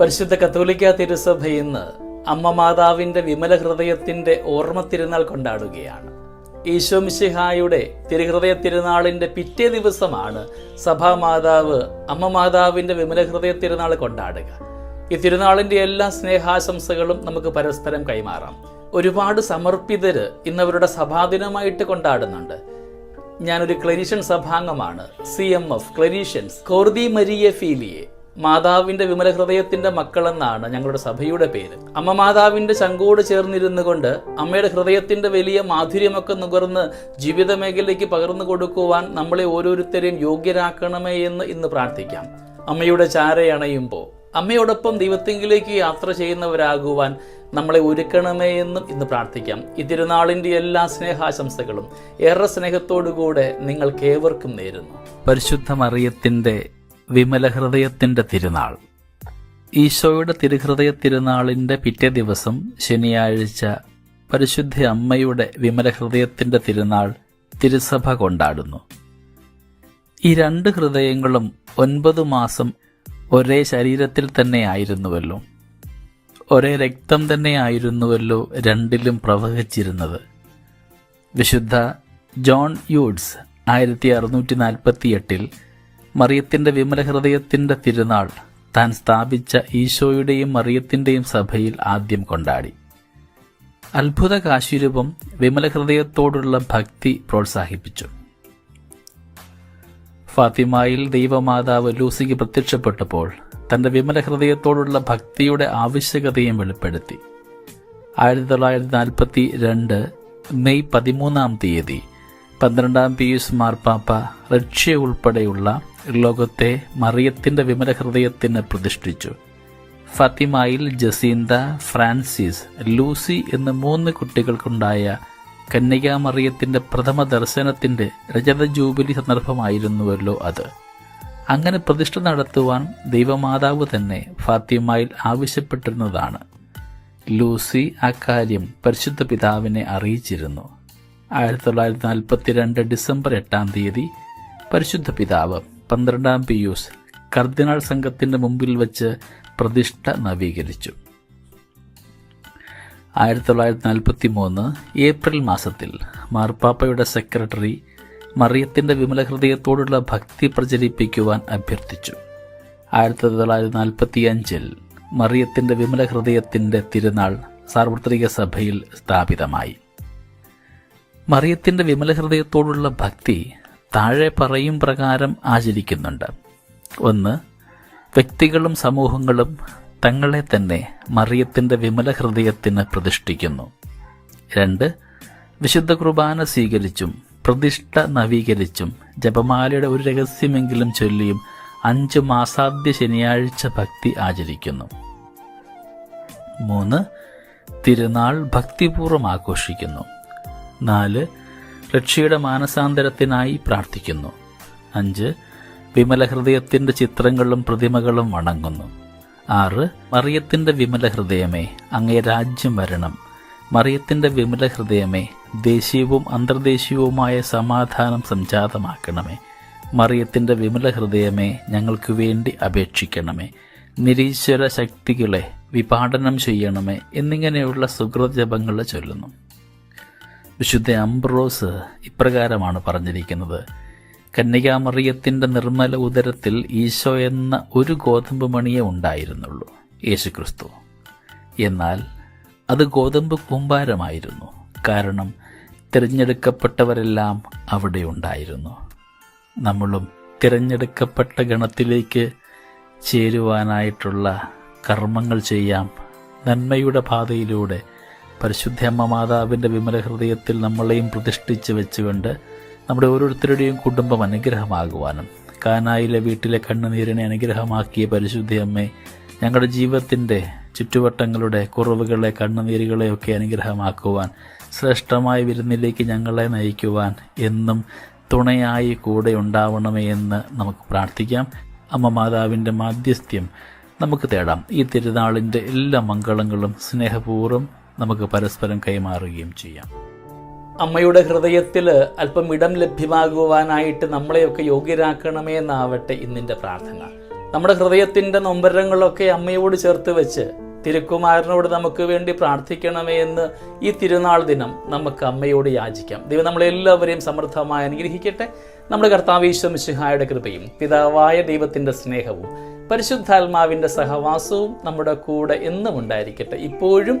പരിശുദ്ധ കത്തോലിക്ക തിരുസഭ ഇന്ന് അമ്മ മാതാവിന്റെ വിമല ഹൃദയത്തിന്റെ ഓർമ്മ തിരുനാൾ കൊണ്ടാടുകയാണ്. ഈശോ മിശിഹായുടെ തിരുഹൃദയ തിരുനാളിന്റെ പിറ്റേ ദിവസമാണ് സഭാ മാതാവ് അമ്മ മാതാവിന്റെ വിമല ഹൃദയ തിരുനാൾ കൊണ്ടാടുക. ഈ തിരുനാളിന്റെ എല്ലാ സ്നേഹാശംസകളും നമുക്ക് പരസ്പരം കൈമാറാം. ഒരുപാട് സമർപ്പിതര് ഇന്നവരുടെ സഭാദിനമായിട്ട് കൊണ്ടാടുന്നുണ്ട്. ഞാനൊരു ക്ലരീഷ്യൻ സഭാംഗമാണ് സി എം എഫ് ക്ലരീഷ്യൻസ് കോർദി മരിയ ഫീലിയെ. മാതാവിന്റെ വിമല ഹൃദയത്തിന്റെ മക്കളെന്നാണ് ഞങ്ങളുടെ സഭയുടെ പേര്. അമ്മ മാതാവിന്റെ ചങ്കോട് ചേർന്നിരുന്നു കൊണ്ട് അമ്മയുടെ ഹൃദയത്തിന്റെ വലിയ മാധുര്യമൊക്കെ നുകർന്ന് ജീവിത മേഖലയ്ക്ക് പകർന്നു കൊടുക്കുവാൻ നമ്മളെ ഓരോരുത്തരെയും യോഗ്യരാക്കണമേ എന്ന് ഇന്ന് പ്രാർത്ഥിക്കാം. അമ്മയുടെ ചാരയണയുമ്പോൾ അമ്മയോടൊപ്പം ദൈവത്തെങ്കിലേക്ക് യാത്ര ചെയ്യുന്നവരാകുവാൻ നമ്മളെ ഒരുക്കണമേ എന്നും ഇന്ന് പ്രാർത്ഥിക്കാം. ഈ തിരുനാളിന്റെ എല്ലാ സ്നേഹാശംസകളും ഏറെ സ്നേഹത്തോടുകൂടെ നിങ്ങൾക്ക് ഏവർക്കും നേരുന്നു. പരിശുദ്ധ മറിയത്തിന്റെ വിമല ഹൃദയത്തിന്റെ തിരുനാൾ. ഈശോയുടെ തിരുഹൃദയ തിരുനാളിന്റെ പിറ്റേ ദിവസം ശനിയാഴ്ച പരിശുദ്ധ അമ്മയുടെ വിമല ഹൃദയത്തിന്റെ തിരുനാൾ തിരുസഭ കൊണ്ടാടുന്നു. ഈ രണ്ട് ഹൃദയങ്ങളും ഒൻപത് മാസം ഒരേ ശരീരത്തിൽ തന്നെ ആയിരുന്നുവല്ലോ. ഒരേ രക്തം തന്നെ ആയിരുന്നുവല്ലോ രണ്ടിലും പ്രവഹിച്ചിരുന്നത്. വിശുദ്ധ ജോൺ യൂഡ്സ് ആയിരത്തി അറുന്നൂറ്റി നാൽപ്പത്തി എട്ടിൽ മറിയത്തിന്റെ വിമല ഹൃദയത്തിന്റെ തിരുനാൾ താൻ സ്ഥാപിച്ച ഈശോയുടെയും മറിയത്തിന്റെയും സഭയിൽ ആദ്യം കൊണ്ടാടി. അത്ഭുത കാശുരൂപം വിമല ഹൃദയത്തോടുള്ള ഭക്തി പ്രോത്സാഹിപ്പിച്ചു. ഫാത്തിമായിൽ ദൈവമാതാവ് ലൂസിക്ക് പ്രത്യക്ഷപ്പെട്ടപ്പോൾ തന്റെ വിമല ഹൃദയത്തോടുള്ള ഭക്തിയുടെ ആവശ്യകതയും വെളിപ്പെടുത്തി. ആയിരത്തി തൊള്ളായിരത്തി നാൽപ്പത്തി രണ്ട് മെയ് പതിമൂന്നാം തീയതി പന്ത്രണ്ടാം പിയൂസ് മാർപ്പാപ്പ റഷ്യ ഉൾപ്പെടെയുള്ള ലോകത്തെ മറിയത്തിന്റെ വിമല ഹൃദയത്തിന് പ്രതിഷ്ഠിച്ചു. ഫത്തിമായിൽ ജസീന്ത ഫ്രാൻസിസ് ലൂസി എന്ന മൂന്ന് കുട്ടികൾക്കുണ്ടായ കന്യകാമറിയത്തിന്റെ പ്രഥമ ദർശനത്തിന്റെ രജത ജൂബിലി സന്ദർഭമായിരുന്നുവല്ലോ അത്. അങ്ങനെ പ്രതിഷ്ഠ നടത്തുവാൻ ദൈവമാതാവ് തന്നെ ഫാത്തിമായിൽ ആവശ്യപ്പെട്ടിരുന്നതാണ്. ലൂസി അക്കാര്യം പരിശുദ്ധ പിതാവിനെ അറിയിച്ചിരുന്നു. ആയിരത്തി തൊള്ളായിരത്തി നാൽപ്പത്തിരണ്ട് ഡിസംബർ എട്ടാം തീയതി പരിശുദ്ധ പിതാവ് പന്ത്രണ്ടാം പിയൂസ് കർദിനാൾ സംഘത്തിന്റെ മുമ്പിൽ വച്ച് പ്രതിഷ്ഠ നവീകരിച്ചു. ആയിരത്തി തൊള്ളായിരത്തി നാൽപ്പത്തി മൂന്ന് ഏപ്രിൽ മാസത്തിൽ മാർപ്പാപ്പയുടെ സെക്രട്ടറി മറിയത്തിന്റെ വിമല ഹൃദയത്തോടുള്ള ഭക്തി പ്രചരിപ്പിക്കുവാൻ അഭ്യർത്ഥിച്ചു. ആയിരത്തി തൊള്ളായിരത്തി നാൽപ്പത്തി അഞ്ചിൽ മറിയത്തിന്റെ വിമല തിരുനാൾ സാർവത്രിക സഭയിൽ സ്ഥാപിതമായി. മറിയത്തിന്റെ വിമല ഹൃദയത്തോടുള്ള ഭക്തി താഴെ പറയും പ്രകാരം ആചരിക്കുന്നുണ്ട്. ഒന്ന് വ്യക്തികളും സമൂഹങ്ങളും തങ്ങളെ തന്നെ മറിയത്തിന്റെ വിമല ഹൃദയത്തിന് പ്രതിഷ്ഠിക്കുന്നു. രണ്ട് വിശുദ്ധ കുർബാന സ്വീകരിച്ചും പ്രതിഷ്ഠ നവീകരിച്ചും ജപമാലയുടെ ഒരു രഹസ്യമെങ്കിലും ചൊല്ലിയും അഞ്ച് മാസാദ്യ ശനിയാഴ്ച ഭക്തി ആചരിക്കുന്നു. മൂന്ന് തിരുനാൾ ഭക്തിപൂർവം ആഘോഷിക്കുന്നു. നാല് രക്ഷയുടെ മാനസാന്തരത്തിനായി പ്രാർത്ഥിക്കുന്നു. അഞ്ച് വിമല ഹൃദയത്തിന്റെ ചിത്രങ്ങളും പ്രതിമകളും വണങ്ങുന്നു. ആറ് മറിയത്തിന്റെ വിമല ഹൃദയമേ അങ്ങേ രാജ്യം വരണം. മറിയത്തിന്റെ വിമല ഹൃദയമേ ദേശീയവും അന്തർദേശീയവുമായ സമാധാനം സംജാതമാക്കണമേ. മറിയത്തിന്റെ വിമല ഹൃദയമേ ഞങ്ങൾക്ക് വേണ്ടി അപേക്ഷിക്കണമേ. നിരീശ്വര ശക്തികളെ വിപാടനം ചെയ്യണമേ എന്നിങ്ങനെയുള്ള സുഹൃത് ജപങ്ങൾ ചൊല്ലുന്നു. വിശുദ്ധ അംബ്രോസ് ഇപ്രകാരമാണ് പറഞ്ഞിരിക്കുന്നത്. കന്യകാമറിയത്തിന്റെ നിർമ്മല ഉദരത്തിൽ ഈശോ എന്ന ഒരു ഗോതമ്പ് മണിയെ ഉണ്ടായിരുന്നുള്ളൂ യേശുക്രിസ്തു. എന്നാൽ അത് ഗോതമ്പ് കൂമ്പാരമായിരുന്നു. കാരണം തിരഞ്ഞെടുക്കപ്പെട്ടവരെല്ലാം അവിടെ ഉണ്ടായിരുന്നു. നമ്മളും തിരഞ്ഞെടുക്കപ്പെട്ട ഗണത്തിലേക്ക് ചേരുവാനായിട്ടുള്ള കർമ്മങ്ങൾ ചെയ്യാം നന്മയുടെ പാതയിലൂടെ പരിശുദ്ധമ്മ മാതാവിന്റെ വിമല ഹൃദയത്തിൽ നമ്മളെയും പ്രതിഷ്ഠിച്ച് വെച്ചുകൊണ്ട് നമ്മുടെ ഓരോരുത്തരുടെയും കുടുംബം അനുഗ്രഹമാകുവാനും കാനായിലെ വീട്ടിലെ കണ്ണുനീരിനെ അനുഗ്രഹമാക്കിയ പരിശുദ്ധയമ്മേ ഞങ്ങളുടെ ജീവിതത്തിന്റെ ചുറ്റുവട്ടങ്ങളുടെ കുറവുകളെ കണ്ണുനീരുകളെയൊക്കെ അനുഗ്രഹമാക്കുവാൻ ശ്രേഷ്ഠമായ വിരുന്നിലേക്ക് ഞങ്ങളെ നയിക്കുവാൻ എന്നും തുണയായി കൂടെ ഉണ്ടാവണമേ എന്ന് നമുക്ക് പ്രാർത്ഥിക്കാം. അമ്മ മാതാവിന്റെ മാധ്യസ്ഥ്യം നമുക്ക് തേടാം. ഈ തിരുനാളിന്റെ എല്ലാ മംഗളങ്ങളും സ്നേഹപൂർവം നമുക്ക് പരസ്പരം കൈമാറുകയും ചെയ്യാം. അമ്മയുടെ ഹൃദയത്തിൽ അല്പം ഇടം ലഭ്യമാകുവാനായിട്ട് നമ്മളെയൊക്കെ യോഗ്യരാക്കണമേ എന്നാവട്ടെ ഇന്നിന്റെ പ്രാർത്ഥന. നമ്മുടെ ഹൃദയത്തിന്റെ നൊമ്പരങ്ങളൊക്കെ അമ്മയോട് ചേർത്ത് വെച്ച് തിരുക്കുമാരനോട് നമുക്ക് വേണ്ടി പ്രാർത്ഥിക്കണമേ എന്ന് ഈ തിരുനാൾ ദിനം നമുക്ക് അമ്മയോട് യാചിക്കാം. ദൈവം നമ്മളെല്ലാവരെയും സമൃദ്ധമായി അനുഗ്രഹിക്കട്ടെ. നമ്മുടെ കർത്താവീശ്വം ശിഹായുടെ കൃപയും പിതാവായ ദൈവത്തിന്റെ സ്നേഹവും പരിശുദ്ധാത്മാവിന്റെ സഹവാസവും നമ്മുടെ കൂടെ എന്നും ഉണ്ടായിരിക്കട്ടെ. ഇപ്പോഴും